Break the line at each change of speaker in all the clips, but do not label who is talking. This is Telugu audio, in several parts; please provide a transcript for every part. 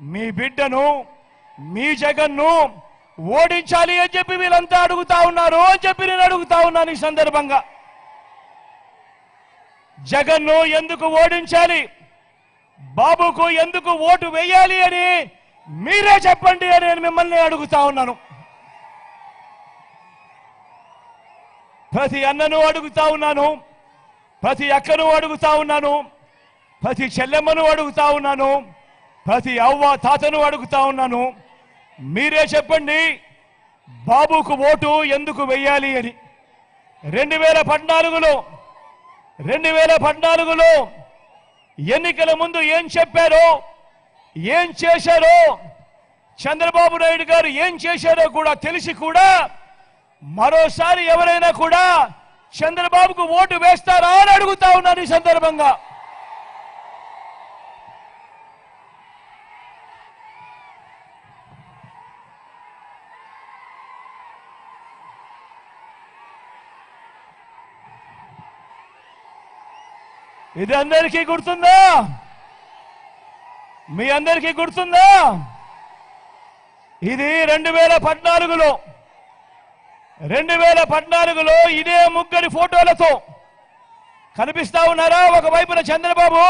మీ బిడ్డను మీ జగన్ను ఓడించాలి అని చెప్పి వీళ్ళంతా అడుగుతా ఉన్నారు అని చెప్పి నేను అడుగుతా ఉన్నాను ఈ సందర్భంగా. జగన్ను ఎందుకు ఓడించాలి? బాబుకు ఎందుకు ఓటు వేయాలి అని మీరే చెప్పండి అని నేను మిమ్మల్ని అడుగుతా ఉన్నాను. ప్రతి అన్నను అడుగుతా ఉన్నాను ప్రతి అక్కను అడుగుతా ఉన్నాను ప్రతి చెల్లెమ్మను అడుగుతా ఉన్నాను ప్రతి అవ్వ తాతను అడుగుతా ఉన్నాను మీరే చెప్పండి బాబుకు ఓటు ఎందుకు వెయ్యాలి అని? రెండు వేల పద్నాలుగులో రెండు వేల పద్నాలుగులో ఎన్నికల ముందు ఏం చెప్పారో ఏం చేశారో చంద్రబాబు నాయుడు గారు ఏం చేశారో కూడా తెలిసి కూడా మరోసారి ఎవరైనా కూడా చంద్రబాబుకు ఓటు వేస్తారా? అని అడుగుతా ఉన్నాను ఈ సందర్భంగా. ఇది అందరికీ గుర్తుందా? మీ అందరికీ గుర్తుందా? ఇది రెండు వేల పద్నాలుగులో రెండు వేల పద్నాలుగులో ఇదే ముగ్గురి ఫోటోలతో కనిపిస్తా ఉన్నారా? ఒకవైపున చంద్రబాబు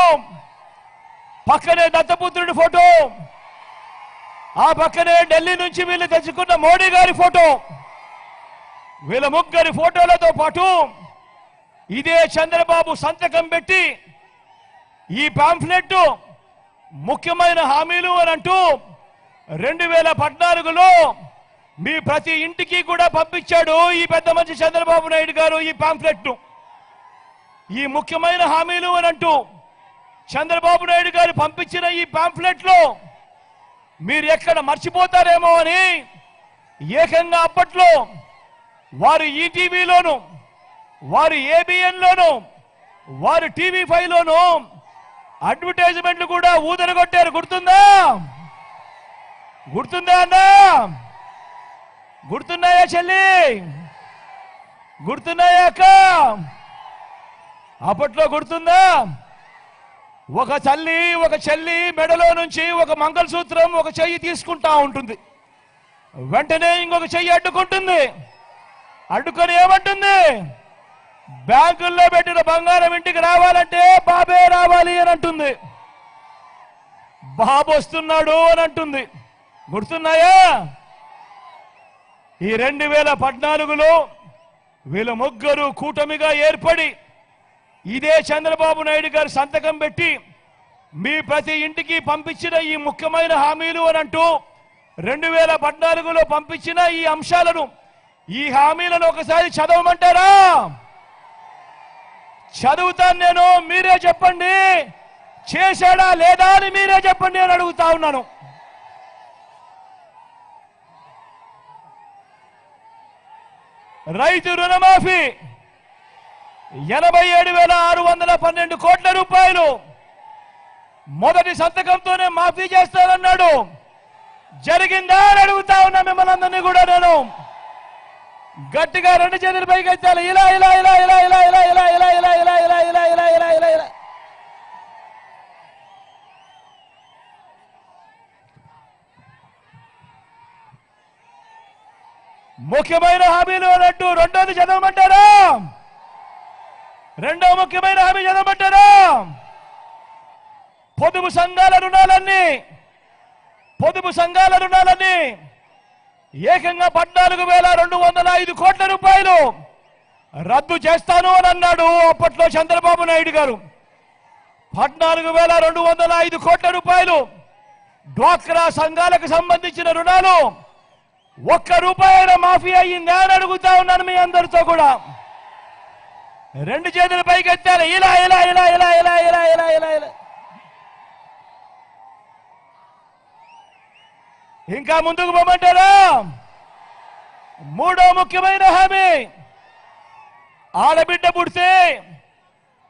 పక్కనే దత్తపుత్రుడి ఫోటో ఆ పక్కనే ఢిల్లీ నుంచి వీళ్ళు తెచ్చుకున్న మోడీ గారి ఫోటో. వీళ్ళ ముగ్గురి ఫోటోలతో పాటు ఇదే చంద్రబాబు సంతకం పెట్టి ఈ పాంఫ్లెట్ ముఖ్యమైన హామీలు అని అంటూ రెండు వేల పద్నాలుగులో మీ ప్రతి ఇంటికి కూడా పంపించాడు ఈ పెద్ద మంచి చంద్రబాబు నాయుడు గారు ఈ పాంఫ్లెట్ ఈ ముఖ్యమైన హామీలు అని అంటూ చంద్రబాబు నాయుడు గారు పంపించిన ఈ పాంఫ్లెట్లో మీరు ఎక్కడ మర్చిపోతారేమో అని ఏకంగా అప్పట్లో వారు ఈటీవీలోను వారు ఏబిఎన్లోను వారు టీవీ ఫైవ్ లోను అడ్వర్టైజ్మెంట్లు కూడా ఊదరగొట్టారు. గుర్తుందా? గుర్తుందా అన్నా? గుర్తున్నాయా చెల్లి? గుర్తున్నాయా అక్క? అప్పట్లో గుర్తుందా? ఒక తల్లి ఒక చెల్లి మెడలో నుంచి ఒక మంగళసూత్రం ఒక చెయ్యి తీసుకుంటా ఉంటుంది. వెంటనే ఇంకొక చెయ్యి అడ్డుకుంటుంది. అడ్డుకొని ఏమంటుంది? బ్యాంకుల్లో పెట్టిన బంగారం ఇంటికి రావాలంటే బాబే రావాలి అని అంటుంది. బాబు వస్తున్నాడు అని అంటుంది. గుర్తున్నాయా? ఈ రెండు వేల పద్నాలుగులో వీళ్ళ ముగ్గురు కూటమిగా ఏర్పడి ఇదే చంద్రబాబు నాయుడు గారు సంతకం పెట్టి మీ ప్రతి ఇంటికి పంపించిన ఈ ముఖ్యమైన హామీలు అని అంటూ రెండు వేల పద్నాలుగులో పంపించిన ఈ అంశాలను ఈ హామీలను ఒకసారి చదవమంటారా? చదువుతాను నేను మీరే చెప్పండి. చేశాడా లేదా అని మీరే చెప్పండి అని అడుగుతా ఉన్నాను. రైతు రుణమాఫీ. ఎనభై ఏడు వేల ఆరు వందల పన్నెండు కోట్ల రూపాయలు మొదటి సంతకంతోనే మాఫీ చేస్తానన్నాడు. జరిగిందా అని అడుగుతా ఉన్నా మిమ్మల్ని అందరినీ కూడా నేను. గట్టిగా రెండు చేతులు పైకి ఎత్తాలి ఇలా ఇలా ఇలా ఇలా ఇలా ఇలా ఇలా ఇలా ఇలా ఇలా ఇలా ఇలా ఇలా ఇలా ఇలా ఇలా ముఖ్యమైన హామీలు అన్నట్టు రెండోది చదవమంటారా రెండో ముఖ్యమైన హామీ చదవమంటారా పొదుపు సంఘాల రుణాలన్నీ పొదుపు సంఘాల రుణాలన్నీ ఏకంగా పద్నాలుగు వేల రెండు వందల ఐదు కోట్ల రూపాయలు రద్దు చేస్తాను అని అన్నాడు అప్పట్లో చంద్రబాబు నాయుడు గారు. పద్నాలుగు వేల రెండు వందల ఐదు కోట్ల రూపాయలు డ్వాక్రా సంఘాలకు సంబంధించిన రుణాలు ఒక్క రూపాయల మాఫీ అయ్యిందా అని అడుగుతా ఉన్నాను మీ అందరితో కూడా. రెండు చేతులు పైకెత్తారు ఇలా ఇలా ఇలా ఇలా ఇలా ఇలా ఇలా ఇలా ఇలా. ఇంకా ముందుకు పోమంటారా? మూడో ముఖ్యమైన హామీ. ఆడబిడ్డ పుడితే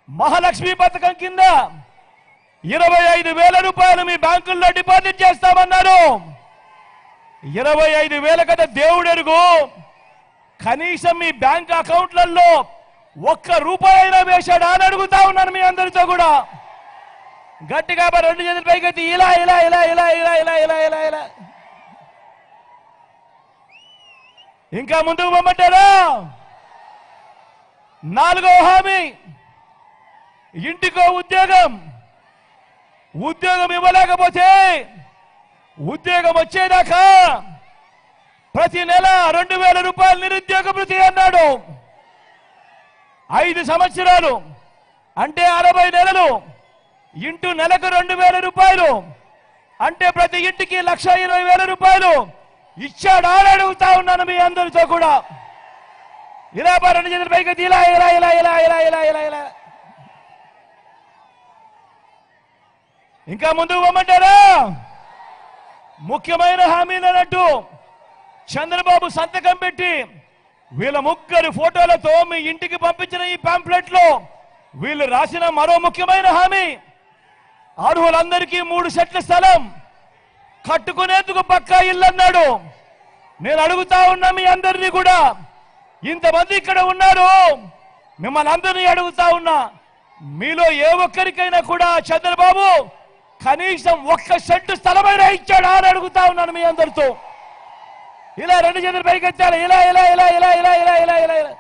మహాలక్ష్మి పథకం కింద ఇరవై ఐదు వేల రూపాయలు మీ బ్యాంకుల్లో డిపాజిట్ చేస్తామన్నారు. ఇరవై ఐదు వేల కదా దేవుడెరుగు కనీసం మీ బ్యాంక్ అకౌంట్లలో ఒక్క రూపాయి అయినా వేశాడా అని అడుగుతా ఉన్నాను మీ అందరితో కూడా. గట్టిగా రెండు చేతుల పైకి ఎత్తి ఇలా ఇలా ఇలా ఇలా ఇలా ఇలా ఇలా ఇలా ఇలా. ఇంకా ముందుకు పొమ్మంటారా నాలుగో హామీ. ఇంటికో ఉద్యోగం. ఉద్యోగం ఇవ్వలేకపోతే ఉద్యోగం వచ్చేదాకా ప్రతి నెల రెండు వేల రూపాయలు నిరుద్యోగ భృతి అన్నాడు. ఐదు సంవత్సరాలు అంటే అరవై నెలలు ఇంటూ నెలకు రెండు వేల రూపాయలు అంటే ప్రతి ఇంటికి లక్ష ఇరవై వేల రూపాయలు ఇచ్చాడా అని అడుగుతా ఉన్నాను మీ అందరితో కూడా. ఇలా పా రెండు చేతుల పైకి ఇలా ఇలా ఇలా ఇలా ఇలా ఇలా ఇలా ఇలా. ఇంకా ముందుకు పోమంటారా? ముఖ్యమైన హామీలు అన్నట్టు చంద్రబాబు సంతకం పెట్టి వీళ్ళ ముగ్గురు ఫోటోలతో మీ ఇంటికి పంపించిన ఈ పాంప్లెట్లో వీళ్ళు రాసిన మరో ముఖ్యమైన హామీ. అర్హులందరికీ మూడు సెట్ల స్థలం. కట్టుకునేందుకు పక్కా ఇల్లు అన్నాడు నేను అడుగుతా ఉన్నా మీ అందరినీ కూడా ఇంతమంది ఇక్కడ ఉన్నారు మిమ్మల్ని అందరినీ అడుగుతా ఉన్నా మీలో ఏ ఒక్కరికైనా కూడా చంద్రబాబు కనీసం ఒక్క సెంటు స్థలమైనా ఇచ్చాడు అని అడుగుతా ఉన్నాను మీ అందరితో. ఇలా రెండు చేతులు పైకి ఎత్తాలి. ఇలా ఇలా ఇలా ఇలా ఇలా ఇలా ఇలా ఇలా ఇలా.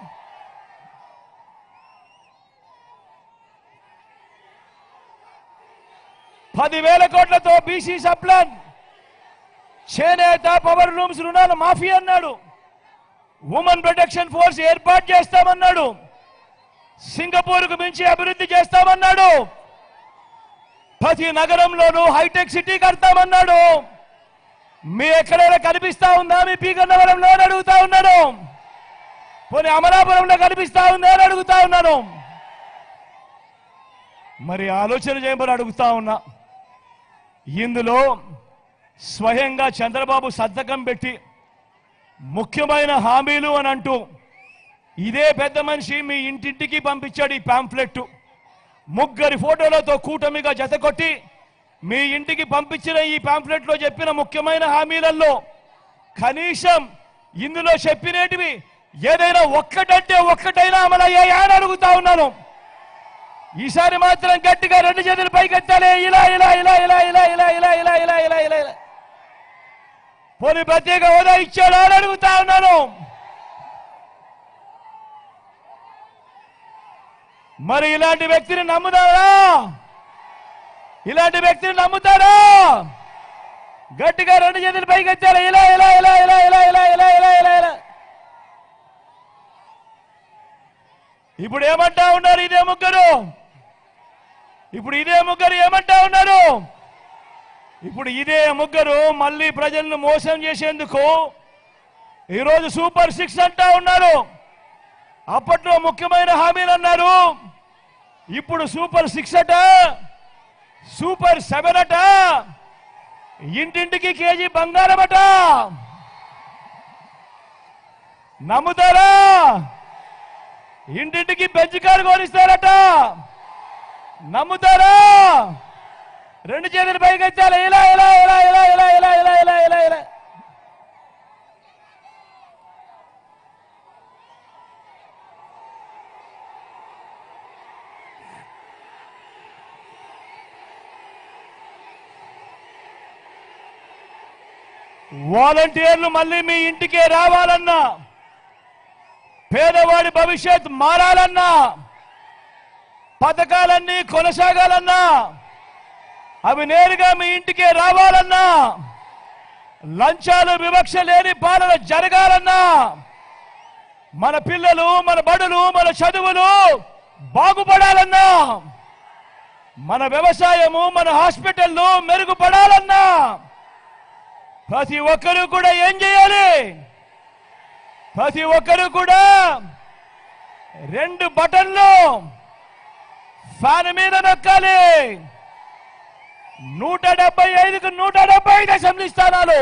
పదివేల కోట్లతో బీసీ సప్లాన్ చేనేత పవర్ రూమ్స్ రుణాలు మాఫీ అన్నాడు. ఉమెన్ ప్రొటెక్షన్ ఫోర్స్ ఏర్పాటు చేస్తామన్నాడు. సింగపూర్కు మించి అభివృద్ధి చేస్తామన్నాడు. ప్రతి నగరంలోనూ హైటెక్ సిటీ కడతామన్నాడు. మీ ఎక్కడైనా కనిపిస్తా ఉందా? మీ పీకన్నవరంలో అని అడుగుతా ఉన్నాను. పోనీ అమలాపురంలో కనిపిస్తా ఉందా అని అడుగుతా ఉన్నాను. మరి ఆలోచన చేయమని అడుగుతా ఉన్నా. ఇందులో స్వయంగా చంద్రబాబు సంతకం పెట్టి ముఖ్యమైన హామీలు అని అంటూ ఇదే పెద్ద మనిషి మీ ఇంటింటికి పంపించాడు ఈ పాంఫ్లెట్ ముగ్గురి ఫోటోలతో కూటమిగా జతకొట్టి మీ ఇంటికి పంపించిన ఈ పాంఫ్లెట్లో చెప్పిన ముఖ్యమైన హామీలలో కనీసం ఇందులో చెప్పినటివి ఏదైనా ఒక్కటంటే ఒక్కటైనా అమలయ్యాయా అని అడుగుతా ఉన్నాను. ఈసారి మాత్రం గట్టిగా రెండు చేతులు పైకెత్తాలి ఇలా ఇలా పోనీ ప్రత్యేక హోదా ఇచ్చాడా అని అడుగుతా ఉన్నాను. మరి ఇలాంటి వ్యక్తిని నమ్ముతారా ఇలాంటి వ్యక్తిని నమ్ముతారా గట్టిగా రెండు చేతులు పైకి వచ్చారు ఇలా ఇలా ఇలా ఇలా ఇలా ఇలా ఇలా ఇలా ఇలా ఇలా. ఇప్పుడు ఏమంటా ఉన్నారు ఇదే ముగ్గురు? ఇప్పుడు ఇదే ముగ్గురు ఏమంటా ఉన్నారు? ఇప్పుడు ఇదే ముగ్గురు మళ్ళీ ప్రజలను మోసం చేసేందుకు ఈరోజు సూపర్ సిక్స్ అంటా ఉన్నారు. అప్పట్లో ముఖ్యమైన హామీలు అన్నారు. ఇప్పుడు సూపర్ సిక్స్ అట సూపర్ సెవెన్ అట ఇంటింటికి కేజీ బంగారం అట. నమ్ముతారా? ఇంటింటికి బెంచ్ కారు కోరిస్తారట నమ్ముతారా? రెండు చేతులు పైకి ఇలా ఇలా ఇలా ఇలా ఇలా ఇలా ఇలా ఇలా ఇలా ఇలా. వాలంటీర్లు మళ్ళీ మీ ఇంటికే రావాలన్నా పేదవాడి భవిష్యత్ మారాలన్నా పథకాలన్నీ కొనసాగాలన్నా అవి నేరుగా మీ ఇంటికే రావాలన్నా లంచాలు వివక్ష లేని పాలన జరగాలన్నా మన పిల్లలు మన బడులు మన చదువులు బాగుపడాలన్నా మన వ్యవసాయము మన హాస్పిటల్లు మెరుగుపడాలన్నా ప్రతి ఒక్కరూ కూడా ఏం చేయాలి? ప్రతి ఒక్కరూ కూడా రెండు బటన్లు ఫ్యాన్ మీద నొక్కాలి. నూట డెబ్బై ఐదుకు నూట డెబ్బై ఐదు అసెంబ్లీ స్థానాలు.